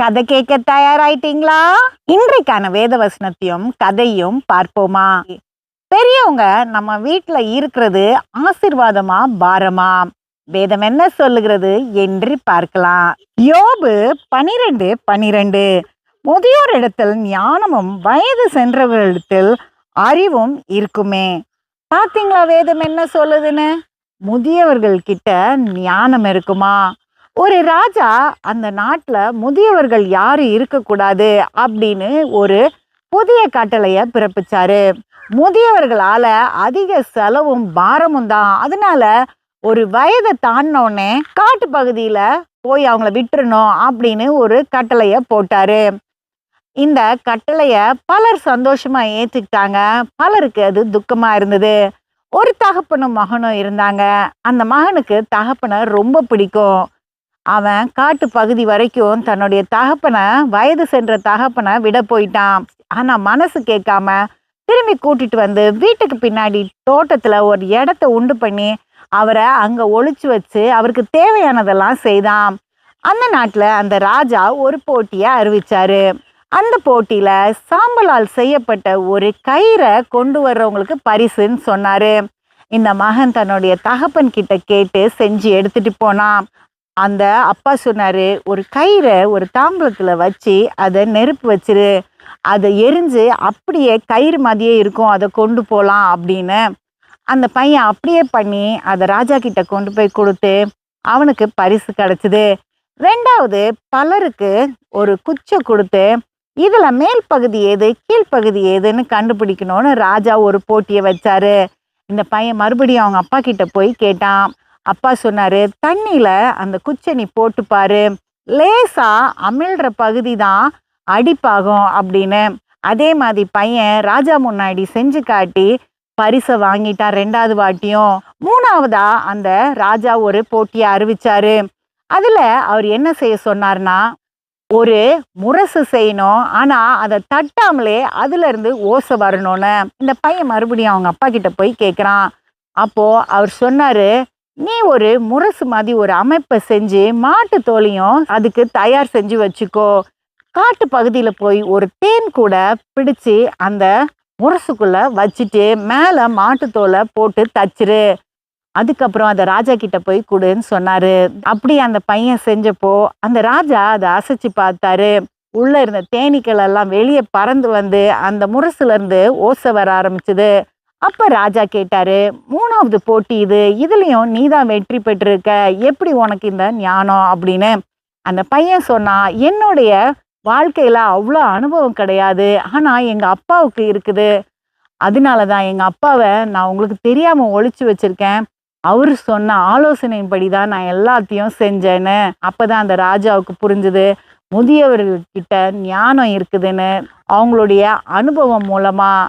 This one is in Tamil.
கதை கேட்க தயாராயிட்டீங்களா? இன்றைக்கான வேத வசனத்தையும் கதையும் பார்ப்போமா? பெரியவங்க நம்ம வீட்டுல இருக்கிறது ஆசிர்வாதமா பாரமா? வேதம் என்ன சொல்லுகிறது என்று பார்க்கலாம். யோபு பனிரெண்டு பனிரெண்டு. முதியோர் இடத்தில் ஞானமும் வயது சென்றவர்களிடத்தில் அறிவும் இருக்குமே. பாத்தீங்களா வேதம் என்ன சொல்லுதுன்னு? முதியவர்கள் கிட்ட ஞானம் இருக்குமா? ஒரு ராஜா அந்த நாட்டில் முதியவர்கள் யாரும் இருக்கக்கூடாது அப்படின்னு ஒரு புதிய கட்டளையை பிறப்பிச்சாரு. முதியவர்களால் அதிக செலவும் பாரமும் தான். அதனால ஒரு வயதை தாண்டினோடனே காட்டு பகுதியில் போய் அவங்கள விட்டுறணும் அப்படின்னு ஒரு கட்டளையை போட்டாரு. இந்த கட்டளையை பலர் சந்தோஷமா ஏற்றுக்கிட்டாங்க பலருக்கு அது துக்கமாக இருந்தது. ஒரு தகப்பனும் மகனும் இருந்தாங்க. அந்த மகனுக்கு தகப்பனை ரொம்ப பிடிக்கும். அவன் காட்டு பகுதி வரைக்கும் தன்னுடைய தகப்பனை வயது சென்ற தகப்பனை விட போயிட்டான். ஆனால் மனசு கேட்காம திரும்பி கூட்டிட்டு வந்து வீட்டுக்கு பின்னாடி தோட்டத்தில் ஒரு இடத்த உண்டு பண்ணி அவரை அங்கே ஒழிச்சு வச்சு அவருக்கு தேவையானதெல்லாம் செய்தான். அந்த நாட்டில் அந்த ராஜா ஒரு போட்டியை அறிவிச்சாரு. அந்த போட்டியில் சாம்பலால் செய்யப்பட்ட ஒரு கயிறை கொண்டு வர்றவங்களுக்கு பரிசுன்னு சொன்னார். இந்த மகன் தன்னுடைய தகப்பன் கிட்ட கேட்டு செஞ்சு எடுத்துட்டு போனான். அந்த அப்பா சொன்னாரு ஒரு கயிறை ஒரு தாம்பலத்துல வச்சு அதை நெருப்பு வச்சிரு அதை எரிஞ்சு அப்படியே கயிறு மாதிரியே இருக்கும் அதை கொண்டு போகலாம் அப்படின்னு. அந்த பையன் அப்படியே பண்ணி அதை ராஜா கிட்ட கொண்டு போய் கொடுத்து அவனுக்கு பரிசு கிடச்சிது. ரெண்டாவது பலருக்கு ஒரு குச்சை கொடுத்து இதில் மேல் பகுதி ஏது கீழ்ப்பகுதி ஏதுன்னு கண்டுபிடிக்கணும்னு ராஜா ஒரு போட்டியை வச்சாரு. இந்த பையன் மறுபடியும் அவங்க அப்பா கிட்ட போய் கேட்டான் அப்பா சொன்னாரு தண்ணியில அந்த குச்சை நீ போட்டு பாரு லேசா அமிழ்ற பகுதி தான் அடிப்பாகும் அப்படின்னு. அதே மாதிரி பையன் ராஜா முன்னாடி செஞ்சு காட்டி பரிசை வாங்கிட்டான் ரெண்டாவது வாட்டியும். மூணாவதா அந்த ராஜா ஒரு போட்டியை அறிவிச்சாரு. அதுல அவர் என்ன செய்ய சொன்னார்னா ஒரு முரசு செய்யணும் ஆனா அதை தட்டாமலே அதுல இருந்து ஓசை வரணும்னு. இந்த பையன் மறுபடியும் அவங்க அப்பா கிட்ட போய் கேட்குறான் அப்போ அவர் சொன்னாரு நீ ஒரு முரசு மாதிரி ஒரு அமைப்பை செஞ்சு மாட்டு தோலையும் அதுக்கு தயார் செஞ்சு வச்சுக்கோ. காட்டு பகுதியில் போய் ஒரு தேன் கூட பிடிச்சு அந்த முரசுக்குள்ள வச்சுட்டு மேலே மாட்டு தோலை போட்டு தச்சிரு. அதுக்கப்புறம் அதை ராஜா கிட்ட போய் கொடுன்னு சொன்னாரு. அப்படி அந்த பையன் செஞ்சப்போ அந்த ராஜா அதை அசைச்சு பார்த்தாரு. உள்ள இருந்த தேனீக்கள் எல்லாம் வெளியே பறந்து வந்து அந்த முரசுல இருந்து ஓசை வர ஆரம்பிச்சது. அப்போ ராஜா கேட்டாரு மூணாவது போட்டி இது இதுலேயும் நீ தான் வெற்றி பெற்றிருக்க எப்படி உனக்கு இந்த ஞானம்? அப்படின்னு. அந்த பையன் சொன்னா என்னுடைய வாழ்க்கையில் அவ்வளோ அனுபவம் கிடையாது ஆனால் எங்கள் அப்பாவுக்கு இருக்குது. அதனால தான் எங்கள் அப்பாவை நான் உங்களுக்கு தெரியாமல் ஒழிச்சு வச்சுருக்கேன். அவர் சொன்ன ஆலோசனையின்படி தான் நான் எல்லாத்தையும் செஞ்சேன்னு. அப்போ தான் அந்த ராஜாவுக்கு புரிஞ்சுது முதியவர்கள்கிட்ட ஞானம் இருக்குதுன்னு அவங்களுடைய அனுபவம் மூலமாக